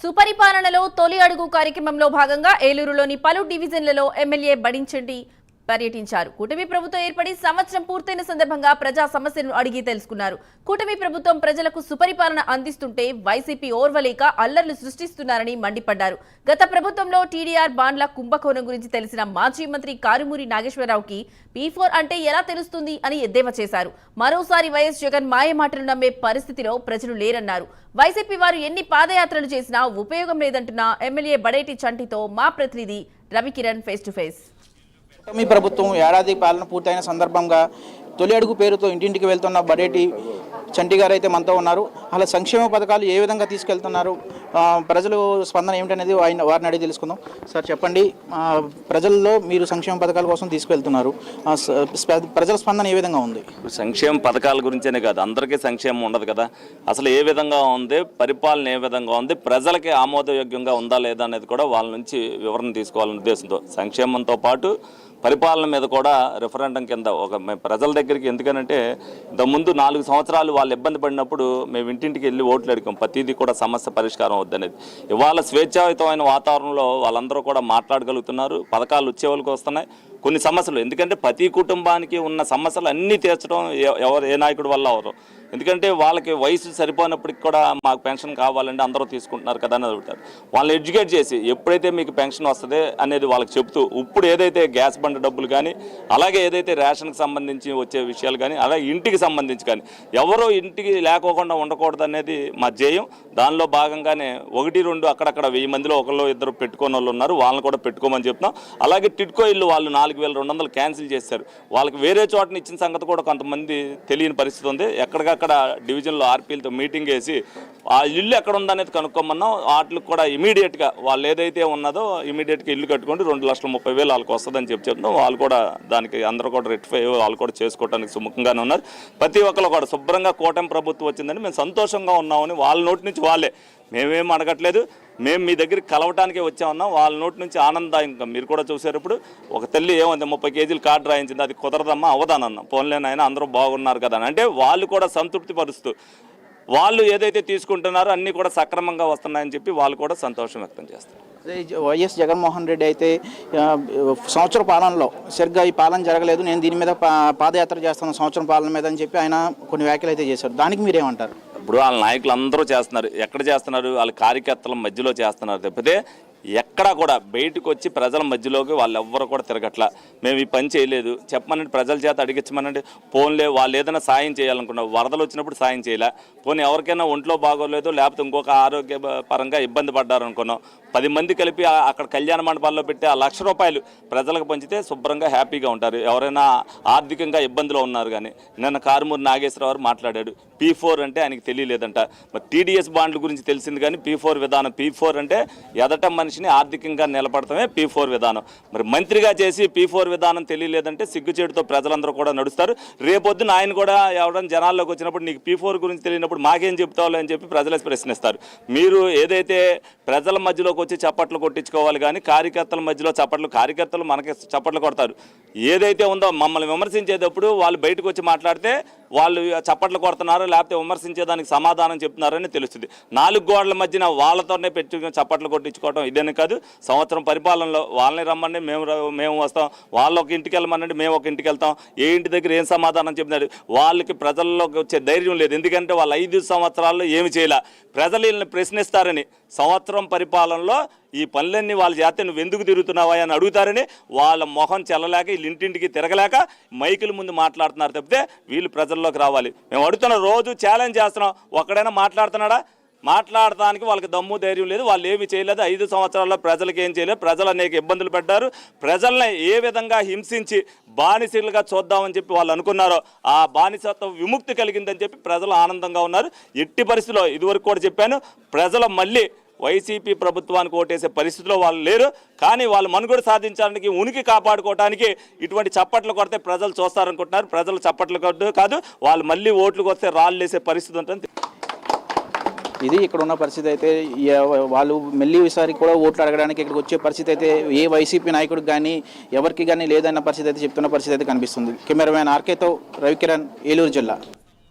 సుపరిపాలనలో తొలి అడుగు కార్యక్రమంలో భాగంగా ఏలూరులోని పలు డివిజన్లలో ఎమ్మెల్యే బడించండి. పర్యటించారు. కూటమి ప్రభుత్వం ఏర్పడి సంవత్సరం పూర్తయిన సందర్భంగా ప్రజా సమస్యలను అడిగి తెలుసుకున్నారు. కూటమి ప్రభుత్వం ప్రజలకు సుపరిపాలన అందిస్తుంటే వైసీపీ ఓర్వలేక అల్లర్లు సృష్టిస్తున్నారని మండిపడ్డారు. గత ప్రభుత్వంలో టీడీఆర్ బాండ్ల కుంభకోణం గురించి తెలిసిన మాజీ మంత్రి కారుమూరి నాగేశ్వరరావుకి పీ ఫోర్ అంటే ఎలా తెలుస్తుంది అని ఎద్దేవా చేశారు. మరోసారి వైఎస్ జగన్ మాయ మాటలు నమ్మే పరిస్థితిలో ప్రజలు లేరన్నారు. వైసీపీ వారు ఎన్ని పాదయాత్రలు చేసినా ఉపయోగం లేదంటున్న ఎమ్మెల్యే బడేటి చంటితో మా ప్రతినిధి రవికిరణ్ ఫేస్ టు ఫేస్. మీ ప్రభుత్వం ఏడాది పాలన పూర్తయిన సందర్భంగా తొలి అడుగు పేరుతో ఇంటింటికి వెళ్తున్న బడేటి చంటి గారు అయితే మనతో ఉన్నారు. అలా సంక్షేమ పథకాలు ఏ విధంగా తీసుకెళ్తున్నారు? ప్రజలు స్పందన ఏమిటనేది ఆయన వారిని అడిగి తెలుసుకుందాం. సార్ చెప్పండి. ప్రజల్లో మీరు సంక్షేమ పథకాల కోసం తీసుకెళ్తున్నారు. ప్రజల స్పందన ఏ విధంగా ఉంది? సంక్షేమ పథకాల గురించేనే కాదు. అందరికీ సంక్షేమం ఉండదు కదా. అసలు ఏ విధంగా ఉంది? పరిపాలన ఏ విధంగా ఉంది? ప్రజలకి ఆమోదయోగ్యంగా ఉందా లేదా అనేది కూడా వాళ్ళ నుంచి వివరణ తీసుకోవాలనే ఉద్దేశంతో. సంక్షేమంతో పాటు పరిపాలన మీద కూడా రిఫరెండం కింద ఒక మేము ప్రజల దగ్గరికి ఎందుకనంటే ముందు నాలుగు సంవత్సరాలు వాళ్ళు ఇబ్బంది పడినప్పుడు మేము ఇంటింటికి వెళ్ళి ఓట్లు అడిగాం. ప్రతిదీ కూడా సమస్య పరిష్కారం వద్దనేది ఇవాళ స్వేచ్ఛాయుతమైన వాతావరణంలో వాళ్ళందరూ కూడా మాట్లాడగలుగుతున్నారు. పథకాలు వచ్చే వాళ్ళకి వస్తున్నాయి. కొన్ని సమస్యలు. ఎందుకంటే ప్రతి కుటుంబానికి ఉన్న సమస్యలు అన్నీ తీర్చడం ఎ- ఎవరు ఏ నాయకుడి వల్ల అవరు. ఎందుకంటే వాళ్ళకి వయసు సరిపోయినప్పటికి కూడా మాకు పెన్షన్ కావాలంటే అందరూ తీసుకుంటున్నారు కదా అని అడుగుతారు. వాళ్ళని ఎడ్యుకేట్ చేసి ఎప్పుడైతే మీకు పెన్షన్ వస్తుంది అనేది వాళ్ళకి చెప్తూ ఇప్పుడు ఏదైతే గ్యాస్ బండ డబ్బులు కానీ అలాగే ఏదైతే రేషన్కి సంబంధించి వచ్చే విషయాలు కానీ అలాగే ఇంటికి సంబంధించి కానీ ఎవరో ఇంటికి లేకోకుండా ఉండకూడదు అనేది మా ధ్యేయం. దానిలో భాగంగానే ఒకటి రెండు అక్కడక్కడ వెయ్యి మందిలో ఒకళ్ళు ఇద్దరు పెట్టుకున్న వాళ్ళు ఉన్నారు. వాళ్ళని కూడా పెట్టుకోమని చెప్తున్నాం. అలాగే టిట్కో ఇల్లు వాళ్ళు నాలుగు వేల రెండు వందలు క్యాన్సిల్ చేశారు. వాళ్ళకి వేరే చోటని ఇచ్చిన సంగతి కూడా కొంతమంది తెలియని పరిస్థితి ఉంది. ఎక్కడికక్కడ డివిజన్లో ఆర్పీలతో మీటింగ్ వేసి ఆ ఇల్లు ఎక్కడ ఉందనేది కనుక్కోమన్నాం. వాటికి కూడా ఇమీడియట్గా వాళ్ళు ఏదైతే ఉన్నదో ఇమీడియట్గా ఇల్లు కట్టుకోండి. రెండు లక్షల ముప్పై వేలు వాళ్ళకి వస్తుందని చెప్పి చెప్తున్నాం. వాళ్ళు కూడా దానికి అందరూ కూడా రెక్టిఫై వాళ్ళు కూడా చేసుకోవడానికి సుముఖంగానే ఉన్నారు. ప్రతి ఒక్కరు కూడా శుభ్రంగా కూటమి ప్రభుత్వం వచ్చిందని మేము సంతోషంగా ఉన్నామని వాళ్ళ నోటి నుంచి వాళ్ళే మేమేం అడగట్లేదు. మేము మీ దగ్గరికి కలవటానికే వచ్చామన్నా. వాళ్ళ నోటి నుంచి ఆనందాయంగా మీరు కూడా చూసారు ఇప్పుడు. ఒక తల్లి ఏముంది ముప్పై కేజీలు కార్డు రాయించింది అది కుదరదమ్మా అవదానన్నా పోన్లేనాయన అందరూ బాగున్నారు కదా అని. అంటే వాళ్ళు కూడా సంతృప్తి పరుస్తూ వాళ్ళు ఏదైతే తీసుకుంటున్నారో అన్నీ కూడా సక్రమంగా వస్తున్నాయని చెప్పి వాళ్ళు కూడా సంతోషం వ్యక్తం చేస్తారు. వైఎస్ జగన్మోహన్ రెడ్డి అయితే సంవత్సర పాలనలో సరిగ్గా ఈ పాలన జరగలేదు. నేను దీని మీద పా- పాదయాత్ర చేస్తాను సంవత్సరం పాలన మీద అని చెప్పి ఆయన కొన్ని వ్యాఖ్యలు అయితే చేశారు. దానికి మీరేమంటారు? ఇప్పుడు వాళ్ళ నాయకులు అందరూ చేస్తున్నారు. ఎక్కడ చేస్తున్నారు? వాళ్ళ కార్యకర్తల మధ్యలో చేస్తున్నారు తప్పితే ఎక్కడా కూడా బయటకు వచ్చి ప్రజల మధ్యలోకి వాళ్ళు ఎవ్వరు కూడా తిరగట్లా. మేము ఈ పని చేయలేదు. చెప్పమనండి ప్రజల చేత అడిగించమనండి. ఫోన్లే వాళ్ళు ఏదైనా సాయం చేయాలనుకున్నారు వరదలు వచ్చినప్పుడు సాయం చేయలే. పోనీ ఎవరికైనా ఒంట్లో బాగోలేదు లేకపోతే ఇంకొక ఆరోగ్య పరంగా ఇబ్బంది పడ్డారనుకున్నాం. పది మంది కలిపి అక్కడ కళ్యాణ మండపాల్లో పెట్టి ఆ లక్ష రూపాయలు ప్రజలకు పంచితే శుభ్రంగా హ్యాపీగా ఉంటారు. ఎవరైనా ఆర్థికంగా ఇబ్బందులు ఉన్నారు కానీ నిన్న కారుమూరి నాగేశ్వరరావు మాట్లాడాడు. పీ ఫోర్ అంటే ఆయనకి తెలియలేదంట. మరి టీడీఎస్ బాండ్ల గురించి తెలిసింది కానీ పీ ఫోర్ విధానం పీ ఫోర్ అంటే ఎదట మనిషిని ఆర్థికంగా నిలబడటమే పీ ఫోర్ విధానం. మరి మంత్రిగా చేసి పీ ఫోర్ విధానం తెలియలేదంటే సిగ్గుచేటుతో ప్రజలందరూ కూడా నడుస్తారు. రేపొద్దున ఆయన కూడా ఎవరైనా జనాల్లోకి వచ్చినప్పుడు నీకు పీ ఫోర్ గురించి తెలియనప్పుడు మాకేం చెప్తావు అని చెప్పి ప్రజలే ప్రశ్నిస్తారు. మీరు ఏదైతే ప్రజల మధ్యలో మధ్యలోకి వచ్చి చప్పట్లు కొట్టించుకోవాలి. కానీ కార్యకర్తల మధ్యలో చప్పట్లు కార్యకర్తలు మనకి చప్పట్లు కొడతారు. ఏదైతే ఉందో మమ్మల్ని విమర్శించేటప్పుడు వాళ్ళు బయటకు వచ్చి మాట్లాడితే వాళ్ళు చప్పట్లు కొడుతున్నారు లేకపోతే విమర్శించేదానికి సమాధానం చెప్తున్నారని తెలుస్తుంది. నాలుగు గోడల మధ్యన వాళ్ళతోనే పెట్టుకుని చప్పట్లు కొట్టించుకోవడం ఇదేనే కాదు. సంవత్సరం పరిపాలనలో వాళ్ళని రమ్మండి మేము మేము వస్తాం. వాళ్ళు ఒక ఇంటికి వెళ్ళమనండి మేము ఒక ఇంటికి వెళ్తాం. ఏ ఇంటి దగ్గర ఏం సమాధానం చెప్తున్నారు వాళ్ళకి ప్రజల్లోకి వచ్చే ధైర్యం లేదు. ఎందుకంటే వాళ్ళు ఐదు సంవత్సరాల్లో ఏమి చేయలే. ప్రజలు వీళ్ళని ప్రశ్నిస్తారని సంవత్సరం పరిపాలనలో ఈ పనులన్నీ వాళ్ళు చేస్తే నువ్వు ఎందుకు తిరుగుతున్నావా అని అడుగుతారని వాళ్ళ మొహం చెల్లలేక వీళ్ళు ఇంటింటికి తిరగలేక మైకుల ముందు మాట్లాడుతున్నారు తప్పితే వీళ్ళు ప్రజల్లోకి రావాలి. మేము అడుగుతున్న రోజు ఛాలెంజ్ చేస్తున్నాం. ఒక్కడైనా మాట్లాడుతున్నాడా? మాట్లాడటానికి వాళ్ళకి దమ్ము ధైర్యం లేదు. వాళ్ళు ఏమి చేయలేదు. ఐదు సంవత్సరాల్లో ప్రజలకు ఏం చేయలేదు. ప్రజలు అనేక ఇబ్బందులు పెట్టారు ప్రజల్ని ఏ విధంగా హింసించి బానిసలుగా చూద్దామని చెప్పి వాళ్ళు అనుకున్నారో ఆ బానిసత్వం విముక్తి కలిగిందని చెప్పి ప్రజలు ఆనందంగా ఉన్నారు. ఎట్టి పరిస్థితిలో ఇదివరకు కూడా చెప్పాను ప్రజలు మళ్ళీ వైసీపీ ప్రభుత్వానికి ఓటేసే పరిస్థితిలో వాళ్ళు లేరు. కానీ వాళ్ళు మనుగడ సాధించడానికి ఉనికి కాపాడుకోవడానికి ఇటువంటి చప్పట్లు కొడితే ప్రజలు చూస్తారనుకుంటున్నారు. ప్రజలు చప్పట్లు కొట్టు కాదు వాళ్ళు మళ్ళీ ఓట్లకు వస్తే రాళ్ళు వేసే పరిస్థితి ఉంటుంది ఇది ఇక్కడ ఉన్న పరిస్థితి అయితే వాళ్ళు మళ్ళీ ఈసారి కూడా ఓట్లు అడగడానికి ఇక్కడికి వచ్చే పరిస్థితి అయితే ఏ వైసీపీ నాయకుడికి కానీ ఎవరికి కానీ లేదన్న పరిస్థితి అయితే చెప్తున్న పరిస్థితి అయితే కనిపిస్తుంది. కెమెరామ్యాన్ ఆర్కేతో రవికిరణ్ ఏలూరు జిల్లా.